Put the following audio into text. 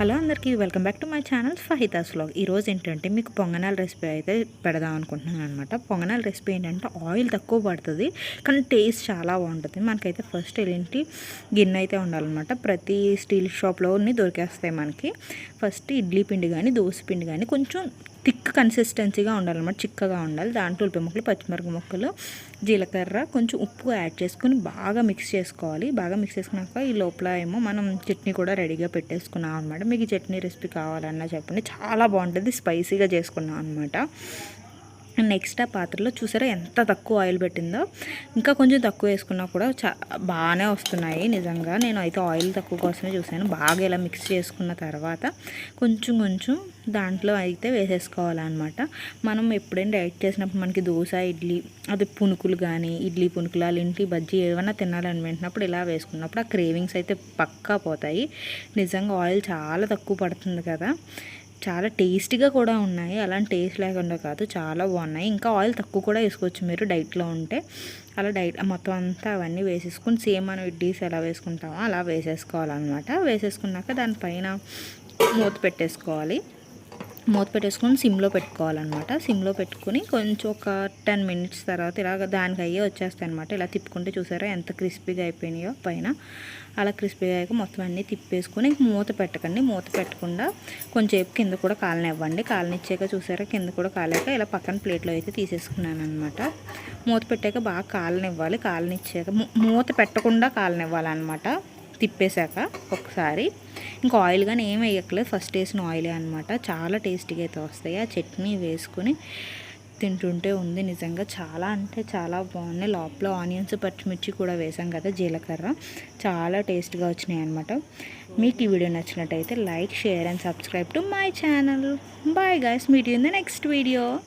Hello అందరికీ welcome back to my channel Fahitha's vlog. ఈరోజు ఏంటంటే మీకు పొంగనాల రెసిపీ అయితే పెడదాం అనుకుంటున్నాను అనమాట పొంగనాల రెసిపీ ఏంటంటే ఆయిల్ తక్కువ పడుతుంది కానీ టేస్ట్ చాలా బాగుంటుంది. మనకైతే ఫస్ట్ ఏంటి గిన్నె అయితే ఉండాలన్నమాట. ప్రతి స్టీల్ షాప్లోని దొరికేస్తాయి మనకి. ఫస్ట్ ఇడ్లీ పిండి కానీ దోశ పిండి కానీ కొంచెం థిక్ కన్సిస్టెన్సీగా ఉండాలన్నమాట చిక్కగా ఉండాలి. దాంట్లో ఉల్లిపాయ ముక్కలు పచ్చిమిరపకాయ ముక్కలు జీలకర్ర కొంచెం ఉప్పు యాడ్ చేసుకుని బాగా మిక్స్ చేసుకోవాలి. బాగా మిక్స్ చేసుకున్నాక ఈ లోపల ఏమో మనం చట్నీ కూడా రెడీగా పెట్టేసుకున్నాం అనమాట మీకు ఈ చట్నీ రెసిపీ కావాలన్నా చెప్పండి. చాలా బాగుంటుంది. స్పైసీగా చేసుకున్నాం అనమాట నెక్స్ట్ ఆ పాత్రలో చూసారా ఎంత తక్కువ ఆయిల్ పెట్టిందో? ఇంకా కొంచెం తక్కువ వేసుకున్నా కూడా చా బాగానే వస్తున్నాయి నిజంగా. నేను అయితే ఆయిల్ తక్కువ కోసమే చూసాను. బాగా ఇలా మిక్స్ చేసుకున్న తర్వాత కొంచెం కొంచెం దాంట్లో అయితే వేసేసుకోవాలన్నమాట. మనం ఎప్పుడైనా డైట్ చేసినప్పుడు మనకి దోశ ఇడ్లీ అది పునుకులు కానీ ఇడ్లీ పునుకులు ఇంటి బజ్జీ ఏమైనా తినాలని వింటున్నప్పుడు ఇలా వేసుకున్నప్పుడు ఆ క్రేవింగ్స్ అయితే పక్కా పోతాయి. నిజంగా ఆయిల్ చాలా తక్కువ పడుతుంది కదా. చాలా టేస్టీగా కూడా ఉన్నాయి. అలాంటి టేస్ట్ లేకుండా కాదు చాలా బాగున్నాయి. ఇంకా ఆయిల్ తక్కువ కూడా వేసుకోవచ్చు మీరు డైట్లో ఉంటే. అలా డైట్ మొత్తం అంతా అవన్నీ వేసేసుకుని సేమ్ మనం ఇడ్లీస్ ఎలా వేసుకుంటామో అలా వేసేసుకోవాలన్నమాట. వేసేసుకున్నాక దానిపైన మూత పెట్టేసుకోవాలి. మూత పెట్టేసుకొని సిమ్లో పెట్టుకోవాలన్నమాట. సిమ్లో పెట్టుకుని కొంచెం ఒక టెన్ మినిట్స్ తర్వాత ఇలాగ దానికి అయ్యే వచ్చేస్తాయి అనమాట ఇలా తిప్పుకుంటే చూసారా ఎంత క్రిస్పీగా అయిపోయినాయో పైన. అలా క్రిస్పీగా అయ్యాక మొత్తం అన్నీ తిప్పేసుకొని మూత పెట్టకండి. మూత పెట్టకుండా కొంచెంసేపు కింద కూడా కాలనివ్వండి. కాలనిచ్చాక చూసారా కింద కూడా కాలేక ఇలా పక్కన ప్లేట్లో అయితే తీసేసుకున్నాను అనమాట మూత పెట్టాక బాగా కాలనివ్వాలి. కాలనిచ్చాక మూత పెట్టకుండా కాలనివ్వాలన్నమాట. తిప్పేశాక ఒకసారి. ఇంకా ఆయిల్ కానీ ఏం వేయట్లేదు ఫస్ట్ వేసిన ఆయిలే అనమాట చాలా టేస్టీగా అయితే వస్తాయి. ఆ చట్నీ వేసుకుని తింటుంటే ఉంది నిజంగా. చాలా అంటే చాలా బాగున్నాయి. లోపల ఆనియన్స్ పచ్చిమిర్చి కూడా వేసాం కదా జీలకర్ర. చాలా టేస్ట్గా వచ్చినాయి అనమాట మీకు ఈ వీడియో నచ్చినట్టయితే like share and subscribe to my channel. Bye guys meet in the next video